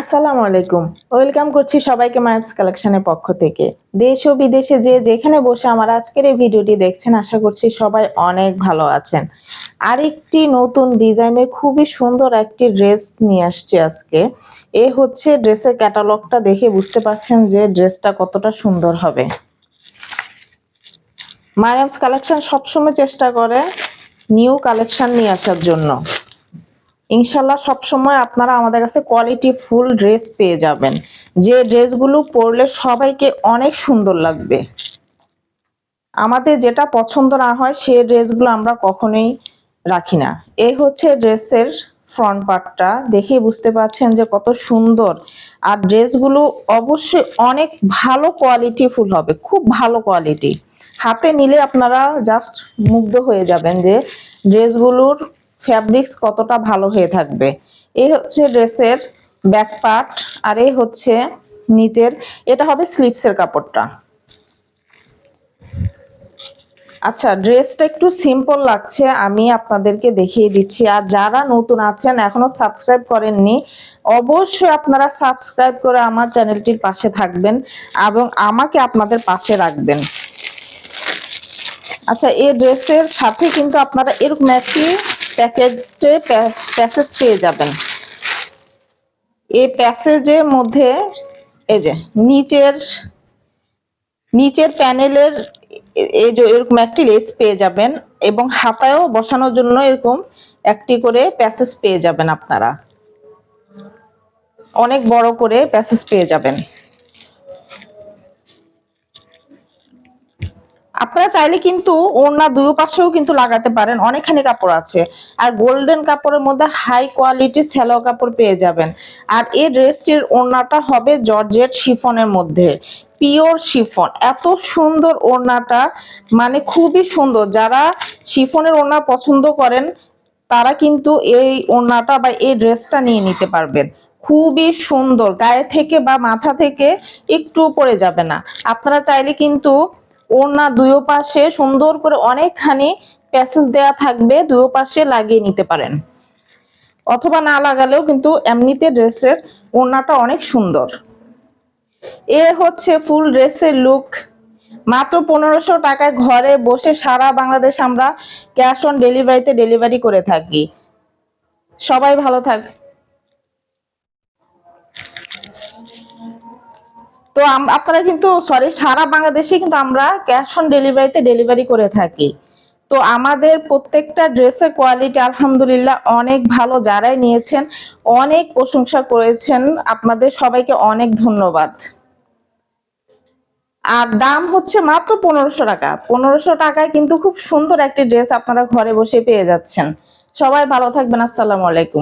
আসসালামু আলাইকুম। ওয়েলকাম করছি সবাইকে মাইপস কালেকশনের পক্ষ থেকে। দেশ ও বিদেশে যে যেখানে বসে আমার আজকের এই ভিডিওটি দেখছেন, আশা করছি সবাই অনেক ভালো আছেন। আরেকটি নতুন ডিজাইনের খুবই সুন্দর একটি ড্রেস নিয়ে আসছি আজকে। এ হচ্ছে ড্রেসের ক্যাটালগটা দেখে বুঝতে পারছেন যে ড্রেসটা কতটা সুন্দর হবে। মায়ামস কালেকশন সবসময় চেষ্টা করে নিউ কালেকশন নিয়ে আসার জন্য। ইনশাল্লাহ সবসময় আপনারা আমাদের কাছে কোয়ালিটি ফুল ড্রেস পেয়ে যাবেন। যে ড্রেসগুলো পরলে সবাইকে অনেক সুন্দর লাগবে। আমাদের যেটা পছন্দ না হয়, সে ড্রেসগুলো আমরা কখনোই রাখি না। এই হচ্ছে ড্রেসের ফ্রন্ট পার্টটা দেখে বুঝতে পারছেন যে কত সুন্দর। আর ড্রেসগুলো অবশ্যই অনেক ভালো কোয়ালিটি ফুল হবে। খুব ভালো কোয়ালিটি হাতে নিলে আপনারা জাস্ট মুগ্ধ হয়ে যাবেন যে ড্রেসগুলোর ফ্যাব্রিক্স কতটা ভালো হয়ে থাকবে? এই হচ্ছে ড্রেসের ব্যাক পার্ট আর এই হচ্ছে নিচের এটা হবে স্লিপসের কাপড়টা। আচ্ছা ড্রেসটা একটু সিম্পল লাগছে, আমি আপনাদেরকে দেখিয়ে দিচ্ছি। আর যারা নতুন আছেন, এখনও সাবস্ক্রাইব করেননি, অবশ্যই আপনারা সাবস্ক্রাইব করে আমার চ্যানেলটির পাশে থাকবেন এবং আমাকে আপনাদের পাশে রাখবেন। আচ্ছা এই ড্রেসের সাথে কিন্তু আপনারা এরকম একটি প্যাকেটে প্যাসেজ পেয়ে যাবেন। এই প্যাসেজের মধ্যে এই যে নিচের নিচের প্যানেলের এই যে এরকম একটি লেস পেয়ে যাবেন এবং হাতায়ও বসানোর জন্য এরকম একটি করে প্যাসেজ পেয়ে যাবেন আপনারা। অনেক বড় করে প্যাসেজ পেয়ে যাবেন। আপনারা চাইলে কিন্তু ওড়না দুই পাশেও কিন্তু লাগাতে পারেন। অনেকখানি কাপড় আছে। আর গোল্ডেন কাপড়ের মধ্যে হাই কোয়ালিটি স্যালো কাপড় পেয়ে যাবেন। আর এই ড্রেসটির ওড়নাটা হবে জর্জেট শিফনের মধ্যে। Pure chiffon. এত সুন্দর ওড়নাটা। মানে খুবই সুন্দর। যারা শিফনের ওড়না পছন্দ করেন, তারা কিন্তু এই ওড়নাটা বা এই ড্রেসটা নিয়ে নিতে পারবেন। খুবই সুন্দর। গায়ে থেকে বা মাথা থেকে একটু পড়ে যাবে না। আপনারা চাইলে কিন্তু ওড়না দুই পাশে সুন্দর করে অনেকখানি প্যাসেজ দেয়া থাকবে দুই পাশে লাগিয়ে নিতে পারেন। অথবা না লাগালেও কিন্তু এমনিতে ড্রেসের ওড়নাটা অনেক সুন্দর। এ হচ্ছে ফুল ড্রেসের লুক। মাত্র পনেরোশো টাকায় ঘরে বসে সারা বাংলাদেশ আমরা ক্যাশ অন ডেলিভারিতে ডেলিভারি করে থাকি। সবাই ভালো থাক তো আপনারা কিন্তু সরি সারা বাংলাদেশে কিন্তু আমরা ক্যাশ অন ডেলিভারিতে ডেলিভারি করে থাকি। তো আমাদের প্রত্যেকটা ড্রেসের কোয়ালিটি আলহামদুলিল্লাহ অনেক ভালো যারাই নিয়েছেন, অনেক প্রশংসা করেছেন। আপনাদের সবাইকে অনেক ধন্যবাদ। আর দাম হচ্ছে মাত্র পনেরোশো টাকা। পনেরোশো টাকায় কিন্তু খুব সুন্দর একটি ড্রেস আপনারা ঘরে বসে পেয়ে যাচ্ছেন। সবাই ভালো থাকবেন, আসসালামু আলাইকুম।